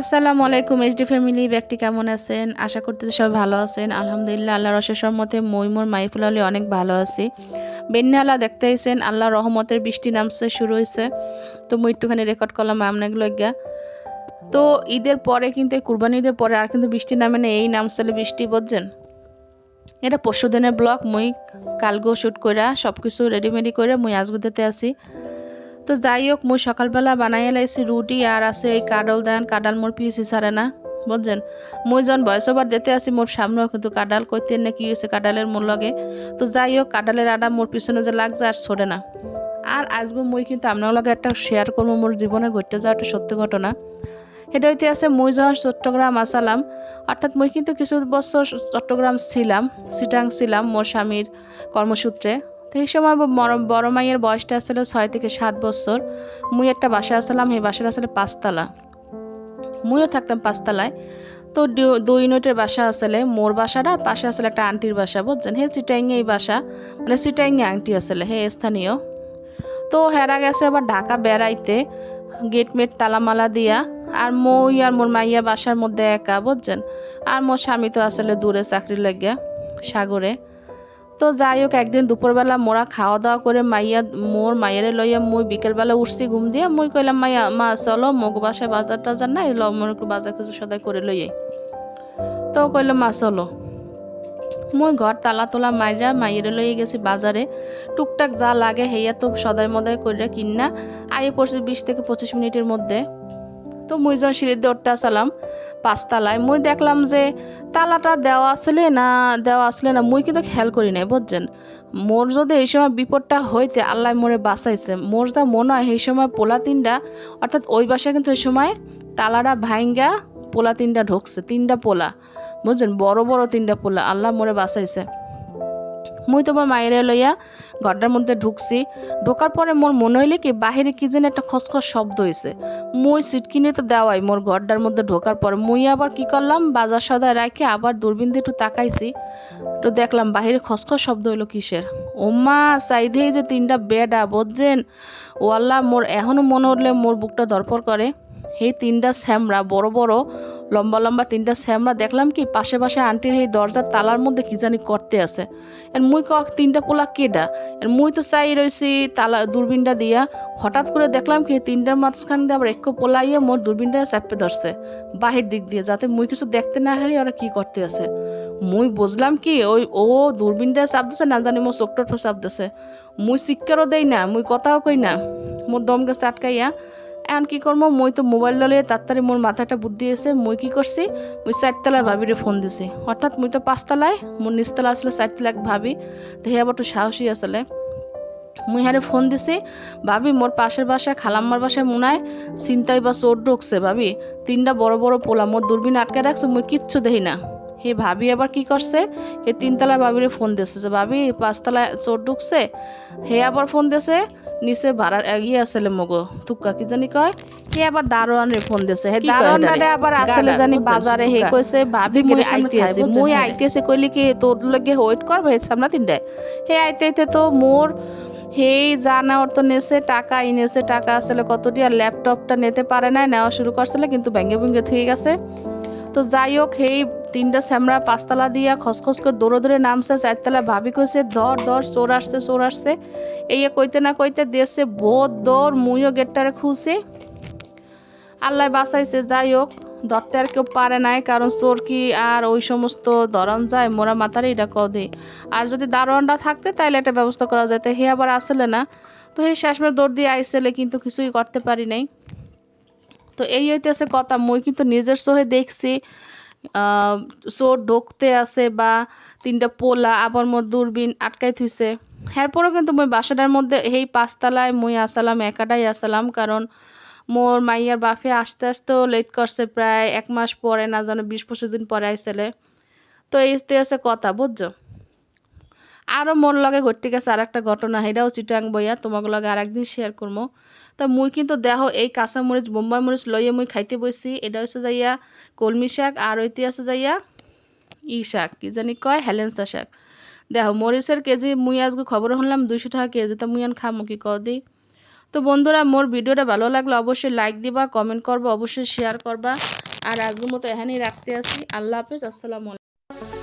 আসসালামু আলাইকুম HD family, ব্যক্তি কেমন আছেন? আশা করতেছি সবাই ভালো আছেন। আলহামদুলিল্লাহ আল্লাহ রসের মতে মই, মোর, মাইফুল, আলী অনেক ভালো আছি। বেন্যালা দেখতে আইছেন আল্লাহ রহমতের বৃষ্টি নামছে, শুরু হয়েছে তো মই একটুখানি রেকর্ড করলাম আপনাগুলো গিয়া তো ঈদের পরে কিন্তু কুরবানি ঈদের পরে আর কিন্তু বৃষ্টি নামে না এই নামছিলে বৃষ্টি, বুঝছেন? এটা পরশু দিনের ব্লগ, মুই কালগো শ্যুট কইরা সব কিছু রেডিমেডি করে মুই আজগুদাতে আছি। তো যাই হোক, মুই সকালবেলা বানাইয়া লাইছি রুটি আর আছে এই কাডল দেন, কাডাল মোর পিসি সারে না, বুঝছেন? মুই যখন বয়স ওভার দিতে আসি মোর সামনেও কিন্তু কাডাল কইতে না কি হয়েছে কাডালের মোর লগে। তো যাই হোক কাডালের আডা মোর পিছনে যে লাগছে আর ছোড়ে না। আর আজকে মুই কিন্তু আপনার লগে একটা শেয়ার করব মোর জীবনে ঘটতে যাওয়া একটা সত্যি ঘটনা। সেটা হইতে আছে, মুই যখন চট্টগ্রাম আসালাম, অর্থাৎ মুই কিন্তু কিছু বছর চট্টগ্রাম ছিলাম সিটাং ছিলাম মোর স্বামীর কর্মসূত্রে। তো এই সময় বড়- বড় মাইয়ের বয়সটা আসলে ছয় থেকে সাত বছর। মুই একটা বাসা আসলাম, সেই বাসাটা আসলে পাঁচতলা। মুইও থাকতাম পাঁচতলায়। তো দুই ইউনিটের বাসা আসলে মোর বাসাটা, আর পাশে আসলে একটা আন্টির বাসা, বুঝছেন? হে চিটাইংয়ে এই বাসা মানে চিটাইংয়ে আন্টি আসলে, হে স্থানীয়। তো হেরা গেছে আবার ঢাকা বেড়াইতে, গেট মেট তালামালা দিয়া। আর মই আর মোর মাইয়া বাসার মধ্যে একা, বুঝছেন? আর মোর স্বামী তো আসলে দূরে চাকরি লাগিয়া, সাগরে। তো যাই হোক, একদিন দুপুরবেলা মোরা খাওয়া দাওয়া করে মাইয়া, মোর মাইয়ারে লইয়া মুই বিকেলবেলা উঠছি ঘুম দিয়ে, মুই কইলাম, মাইয়া, মা, চলো মগ বাসায় বাজার টাজার নাই? মোর বাজার কিছু সদাই করে লইয়াই তো কইলো, মা, চলো। মই ঘর তালা তোলা মাইরা মাইয়েরে লইয়ে গেছি বাজারে। টুকটাক যা লাগে হেয়া তো সদাই মদাই করে কিনা আইয়ে পড়ছি বিশ থেকে পঁচিশ মিনিটের মধ্যে। তো মুই যখন সিঁড়িতে উঠতে আসলাম। পাঁচতলায় মুই দেখলাম যে তালাটা দেওয়া আসলে না, দেওয়া আসলে না, মুই কিন্তু খেয়াল করি নাই, বুঝছেন? মোর যদি এই সময় বিপদটা হইতে আল্লাহ মোরে বাঁচাইছে, মোর যা মনে হয় সেই সময় পোলা তিনটা অর্থাৎ ওই বাসায় কিন্তু এই সময় তালাটা ভাইঙ্গা পোলা তিনটা ঢুকছে, তিনটা পোলা, বুঝছেন? বড় বড় তিনটা পোলা, আল্লাহ মোরে বাঁচাইছে। মুই তোমার মায়েরে লইয়া ঘরটার মধ্যে ঢুকছি। ঢোকার পরে মোর মনে হইলে কি, বাহিরে কি যেন একটা খসখস শব্দ হয়েছে মুই সিটকিনে তো দেওয়াই মোর ঘরটার মধ্যে ঢোকার পর। মুই আবার কি করলাম, বাজার সদায় রাখে আবার দূরবীন দিয়ে একটু তাকাইছি। তো দেখলাম বাহিরে খসখস শব্দ হইল কিসের? ওমা সাইডে যে তিনটা বেডা বুঝছেন ও আল্লাহ মোর এখনও মনে হলে মোর বুকটা দরপর করে। এই তিনটা শ্যামরা বড় বড় লম্বা লম্বা তিনটা শ্যামরা দেখলাম কি, পাশে পাশে আন্টির এই দরজার তালার মধ্যে কি জানি করতে আছে। এর মুই ক তিনটা পোলা কেডা? এর মুই তো চাই রয়েছি তালা, দূরবীনটা দিয়া। হঠাৎ করে দেখলাম কি, তিনটার মাঝখান দিয়ে আবার একটু পোলাইয়ে মোর দূরবীনটা চাপে ধরছে, বাহির দিক দিয়ে, যাতে মুই কিছু দেখতে না হারি ওরা কি করতে আছে। মুই বুঝলাম কি, ওই, ও দূরবীনটা চাপ দিছে, না জানি মোর চোখটার চাপ দিছে। মুই শিক্ষারও দেই না, মুই কথাও কই না। মোর দম গেছে আটকাইয়া এখন কি করব? মই তো মোবাইল লইয়ে তাড়াতাড়ি মোর মাথাটা বুদ্ধি এসে মই কি করছি? মই চারতলার ভাবিরে ফোন দিছি। অর্থাৎ মুই তো পাঁচতলায়, মোর নিচতলা আসলে চারতলা এক ভাবি। তো হে আবার সাহসী আসলে। মুই হারে ফোন দিছি, ভাবি, মোর পাশের বাসায়, খালাম্মার বাসায় মুনায় চিন্তাই বা চোর ঢুকছে, ভাবি। তিনটা বড় বড় পোলা, মোর দূরবীন আটকে রাখছে, মুই কিচ্ছু দেখি না। হে ভাবি আবার কি করছে? হে তিনতলায় ভাবিরে ফোন দিছে যে ভাবি পাঁচতলায় চোর ঢুকছে? হে আবার ফোন দিছে? নিচে ভাড়ার এগিয়ে আসলে মগো। তুক্কা কি জানি কয়? হে আবার দারোয়ান রে ফোন দিছে। হে দারোয়ান? আবার আসলে জানি বাজারে হে। কইছে ভাবি মই সামনে আইতে আছে, খাইবো। বুঝছেন, মই। আইতেছে কইলি কি তোর লগে ওয়েট করবে? হে সামনা তিনটায়। হে আইতে আইতে তো মোর হেই জানা ওর তো নেছে টাকা ইনেছে টাকা আসলে কতটি আর ল্যাপটপটা নিতে পারে না নেওয়া শুরু করছিল কিন্তু ব্যাঙ্গে ভেঙ্গে থুয়ে গেছে। তো যাই হোক হেই তিনটা স্যামরা পাঁচতলা দিয়া খসখস করে দৌড়ে দৌড়ে নামছে, চারতলা ভাবি কইছে, ধর ধর, চোর আসছে চোর আসছে। এই কইতে না কইতে দেশে বোধ দৌড়, মুইও গেটটারে খুলছি। আল্লাহ বাঁচাইছে, যাই হোক, ধরতে আর কেউ পারে নাই, কারণ চোর কি আর ওই সমস্ত ধরন যায়, মোরা মাথারে এটা কদে আর যদি দারোয়ানটা থাকতে, তাইলে একটা ব্যবস্থা করা যেত হে আবার আসলে না, তো হে শেষমের দৌড় দিয়ে আইসেলে কিন্তু কিছুই করতে পারি নাই। তো এই হইতে হইতেছে কথা, মই কিন্তু নিজের সহে দেখছি। চোর ঢুকতে আছে বা তিনটা পোলা আবার মোর দূরবীন আটকাই থুইছে। এরপরও কিন্তু মই বাসাটার মধ্যে এই পাঁচতলায় মই আসালাম, একাটাই আসালাম কারণ মোর মাইয়ার বাফে আস্তে আসতেও লেট করছে প্রায় এক মাস পরে, না জানো বিশ পঁচিশ দিন পরে আইসেলে। তো এই আছে কথা, বুঝছ? আরও মোর লগে ঘটতে গেছে আর একটা ঘটনা এটাও চিটাং বইয়া তোমাকে লগে আর একদিন শেয়ার করব তা মুই কিন্তু দেহ, এই কাঁচা মরিচ, বোম্বাই মরিচ লইয়ে মুই খাইতে বসছি এটা হচ্ছে যাইয়া কলমি শাক আর ওইতে আছে যাইয়া ই শাক, কি জানি কয় হেলেন্সা শাক। দেখো মরিচের কেজি মুই আজকে খবর শুনলাম দুইশো টাকা কেজি, তা মুই আন খামো, কি কও দি? তো বন্ধুরা, মোর ভিডিওটা ভালো লাগলে অবশ্যই লাইক দিবা, কমেন্ট করবা, অবশ্যই শেয়ার করবা। আর আজকের মতো এখানেই রাখতে আসি আল্লাহ হাফেজ, আসসালামু আলাইকুম।